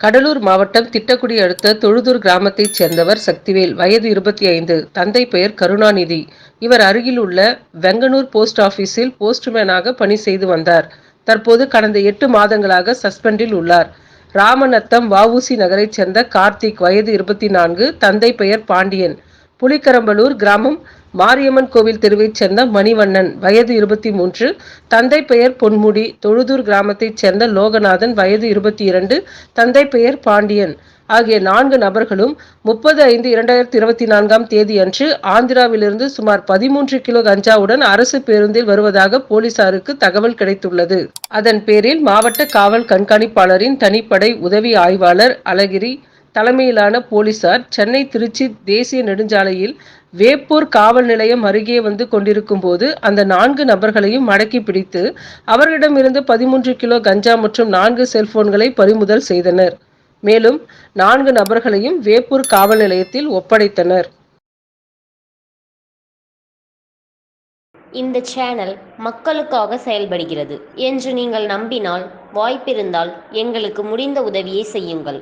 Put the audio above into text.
கடலூர் மாவட்டம் திட்டக்குடி அடுத்த தொழுதூர் கிராமத்தைச் சேர்ந்தவர் சக்திவேல். வயது இருபத்தி ஐந்து. தந்தை பெயர் கருணாநிதி. இவர் அருகில் உள்ள வெங்கனூர் போஸ்ட் ஆபீஸில் போஸ்ட்மேனாக பணி செய்து வந்தார். தற்போது கடந்த எட்டு மாதங்களாக சஸ்பெண்டில் உள்ளார். ராமநத்தம் வவுசி நகரைச் சேர்ந்த கார்த்திக். வயது இருபத்தி நான்கு. தந்தை பெயர் பாண்டியன். புலிக்கரம்பலூர் கிராமம் மாரியம்மன் கோவில் தெருவைச் சேர்ந்த மணிவண்ணன் வயது இருபத்தி மூன்று. தந்தை பெயர் பொன்முடி. தொழுதூர் கிராமத்தைச் சேர்ந்த லோகநாதன் வயது இருபத்தி இரண்டு. தந்தை பெயர் பாண்டியன். ஆகிய நான்கு நபர்களும் முப்பது ஐந்து இரண்டாயிரத்தி இருபத்தி நான்காம் தேதியன்று ஆந்திராவிலிருந்து சுமார் பதிமூன்று கிலோ கஞ்சாவுடன் அரசு பேருந்தில் வருவதாக போலீசாருக்கு தகவல் கிடைத்துள்ளது. அதன் பேரில் மாவட்ட காவல் கண்காணிப்பாளரின் தனிப்படை உதவி ஆய்வாளர் அழகிரி தலைமையிலான போலீசார் சென்னை திருச்சி தேசிய நெடுஞ்சாலையில் வேப்பூர் காவல் நிலையம் அருகே வந்து கொண்டிருக்கும் போது அந்த நான்கு நபர்களையும் மடக்கி பிடித்து அவர்களிடமிருந்து பதிமூன்று கிலோ கஞ்சா மற்றும் நான்கு செல்போன்களை பறிமுதல் செய்தனர். மேலும் நான்கு நபர்களையும் வேப்பூர் காவல் நிலையத்தில் ஒப்படைத்தனர். இந்த சேனல் மக்களுக்காக செயல்படுகிறது என்று நீங்கள் நம்பினால் வாய்ப்பிருந்தால் எங்களுக்கு முடிந்த உதவியை செய்யுங்கள்.